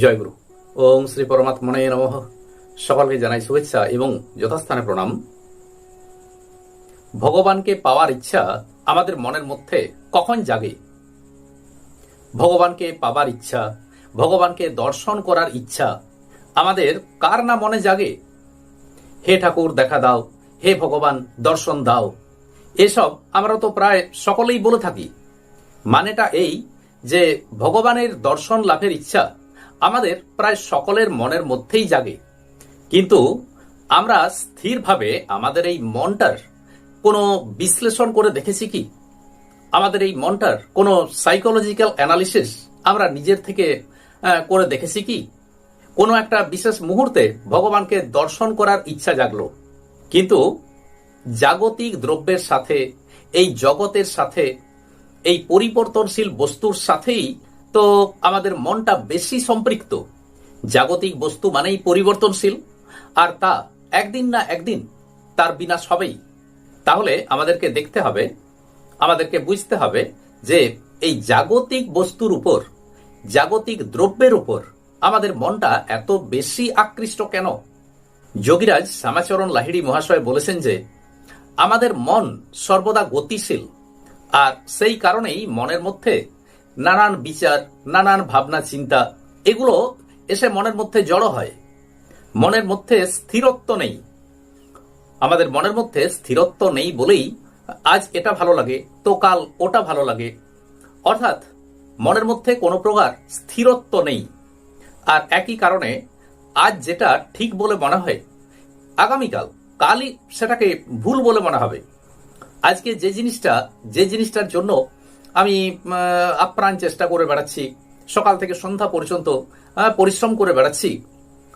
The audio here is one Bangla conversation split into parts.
জয়গুরু। ওম শ্রী পরমাত্মনে নম। সকলকে জানাই শুভেচ্ছা এবং যথাস্থানে প্রণাম। ভগবানকে পাওয়ার ইচ্ছা আমাদের মনের মধ্যে কখন জাগে? ভগবানকে পাবার ইচ্ছা, ভগবানকে দর্শন করার ইচ্ছা আমাদের কার না মনে জাগে? হে ঠাকুর, দেখা দাও। হে ভগবান, দর্শন দাও। এসব আমরা তো প্রায় সকলেই বলে থাকি। মানেটা এই যে ভগবানের দর্শন লাভের ইচ্ছা আমাদের প্রায় সকলের মনের মধ্যেই জাগে। কিন্তু আমরা স্থিরভাবে আমাদের এই মনটার কোনো বিশ্লেষণ করে দেখেছি কি? আমাদের এই মনটার কোনো সাইকোলজিক্যাল অ্যানালিসিস আমরা নিজের থেকে করে দেখেছি কি? কোনো একটা বিশেষ মুহূর্তে ভগবানকে দর্শন করার ইচ্ছা জাগলো। কিন্তু জাগতিক দ্রব্যের সাথে, এই জগতের সাথে, এই পরিবর্তনশীল বস্তুর সাথেই তো আমাদের মনটা বেশি সম্পৃক্ত। জাগতিক বস্তু মানেই পরিবর্তনশীল, আর তা একদিন না একদিন তার বিনাশ হবেই। তাহলে আমাদেরকে দেখতে হবে, আমাদেরকে বুঝতে হবে যে এই জাগতিক বস্তুর উপর, জাগতিক দ্রব্যের উপর আমাদের মনটা এত বেশি আকৃষ্ট কেন? যোগীরাজ শ্যামাচরণ লাহিড়ি মহাশয় বলেছেন যে, আমাদের মন সর্বদা গতিশীল, আর সেই কারণেই মনের মধ্যে নানান বিচার, নানান ভাবনা, চিন্তা, এগুলো এসে মনের মধ্যে জড়ো হয়। মনের মধ্যে স্থিরত্ব নেই। আমাদের মনের মধ্যে স্থিরত্ব নেই বলেই আজ এটা ভালো লাগে, তো কাল ওটা ভালো লাগে। অর্থাৎ মনের মধ্যে কোনো প্রকার স্থিরত্ব নেই। আর একই কারণে আজ যেটা ঠিক বলে মনে হয়, আগামীকাল, কালই সেটাকে ভুল বলে মনে হবে। আজকে যে জিনিসটা, যে জিনিসটার জন্য আমি আপ্রাণ চেষ্টা করে বেড়াচ্ছি। সকাল থেকে সন্ধ্যা পর্যন্ত পরিশ্রম করে বেড়াচ্ছি।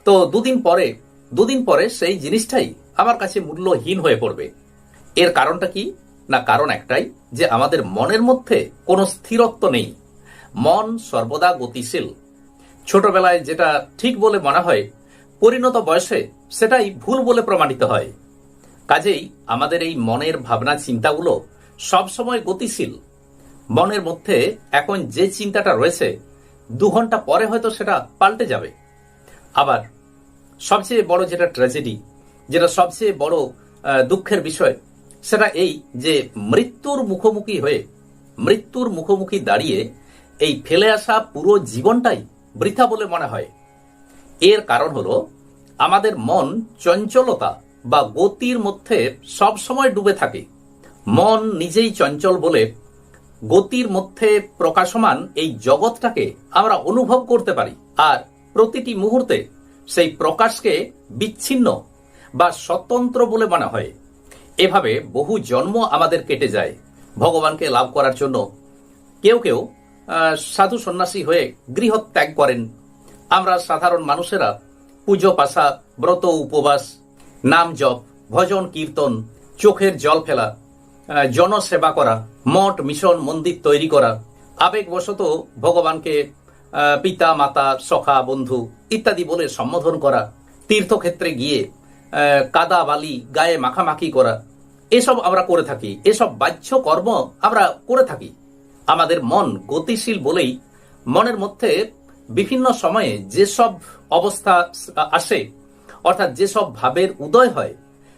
তো দুদিন পরে দুদিন পরে সেই জিনিসটাই আমার কাছে মূল্যহীন হয়ে পড়বে। এর কারণটা কি? না, কারণ একটাই, যে আমাদের মনের মধ্যে কোনো স্থিরত্ব নেই। মন সর্বদা গতিশীল। ছোটবেলায় যেটা ঠিক বলে মনে হয়, পরিণত বয়সে সেটাই ভুল বলে প্রমাণিত হয়। কাজেই আমাদের এই মনের ভাবনা চিন্তাগুলো সবসময় গতিশীল। মনের মধ্যে এখন যে চিন্তাটা রয়েছে, দু ঘণ্টা পরে হয়তো সেটা পাল্টে যাবে। আবার সবচেয়ে বড় যেটা ট্র্যাজেডি যেটা সবচেয়ে বড় দুঃখের বিষয়, সেটা এই যে মৃত্যুর মুখোমুখি হয়ে, মৃত্যুর মুখোমুখি দাঁড়িয়ে এই ফেলে আসা পুরো জীবনটাই বৃথা বলে মনে হয়। এর কারণ হলো আমাদের মন চঞ্চলতা বা গতির মধ্যে সব সময় ডুবে থাকে। মন নিজেই চঞ্চল বলে গতির মধ্যে প্রকাশমান এই জগৎটাকে আমরা অনুভব করতে পারি। আর প্রতিটি মুহূর্তে সেই প্রকাশকে বিচ্ছিন্ন বা স্বতন্ত্র বলে মনে হয়। এভাবে বহু জন্ম আমাদের কেটে যায়। ভগবানকে লাভ করার জন্য কেউ কেউ সাধু সন্ন্যাসী হয়ে গৃহ ত্যাগ করেন। আমরা সাধারণ মানুষেরা পুজো পাশা, ব্রত উপবাস, নাম জপ, ভজন কীর্তন, চোখের জল ফেলা জনসেবা করা, মঠ, মিশন, মন্দির তৈরি করা, আবেগবশত ভগবানকে পিতা, মাতা, সখা, বন্ধু ইত্যাদি বলে সম্বোধন করা, তীর্থক্ষেত্রে গিয়ে কাদা, বালি, গায়ে মাখামাখি করা, এসব আমরা করে থাকি, এসব বাহ্য কর্ম আমরা করে থাকি। আমাদের মন গতিশীল বলেই মনের মধ্যে বিভিন্ন সময়ে যেসব অবস্থা আসে, অর্থাৎ যেসব ভাবের উদয় হয়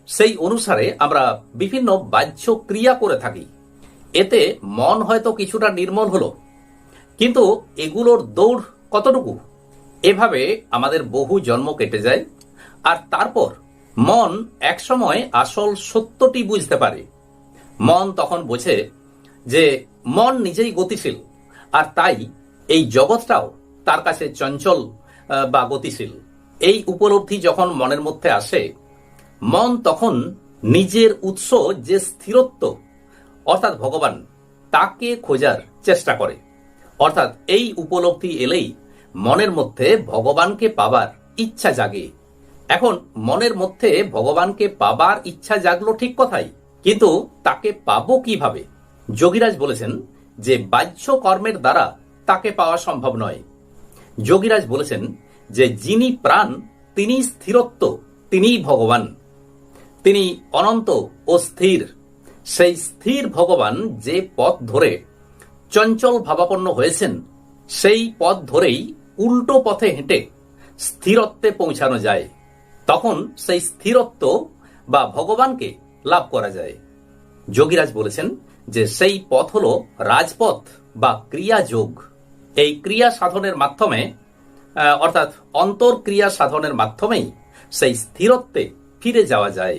সেই অনুসারে আমরা বিভিন্ন বাহ্য ক্রিয়া করে থাকি। এতে মন হয়তো কিছুটা নির্মল হলো। কিন্তু এগুলোর দৌড় কতটুকু? এভাবে আমাদের বহু জন্ম কেটে যায়। আর তারপর মন একসময় আসল সত্যটি বুঝতে পারে। মন তখন বোঝে যে মন নিজেই গতিশীল, আর তাই এই জগৎটাও তার কাছে চঞ্চল বা গতিশীল। এই উপলব্ধি যখন মনের মধ্যে আসে মন তখন নিজের উৎস যে স্থিরত্ব, অর্থাৎ ভগবান তাকে খোঁজার চেষ্টা করে। অর্থাৎ এই উপলব্ধি এলেই মনের মধ্যে ভগবানকে পাবার ইচ্ছা জাগে। এখন মনের মধ্যে ভগবানকে পাবার ইচ্ছা জাগলো ঠিক কথাই, কিন্তু তাকে পাবো কীভাবে? যোগীরাজ বলেছেন যে বাহ্য কর্মের দ্বারা তাকে পাওয়া সম্ভব নয়। যোগীরাজ বলেছেন যে যিনি প্রাণ, তিনি স্থিরত্ব, তিনিই ভগবান। তিনি অনন্ত ও স্থির। সেই স্থির ভগবান যে পথ ধরে চঞ্চল ভাবাপন্ন হয়েছেন, সেই পথ ধরেই উল্টো পথে হেঁটে স্থিরত্বে পৌঁছানো যায়। তখন সেই স্থিরত্ব বা ভগবানকে লাভ করা যায়। যোগীরাজ বলেছেন যে সেই পথ হল রাজপথ বা ক্রিয়া যোগ এই ক্রিয়া সাধনের মাধ্যমে অর্থাৎ অন্তর্ক্রিয়া সাধনের মাধ্যমেই সেই স্থিরত্বে ফিরে যাওয়া যায়।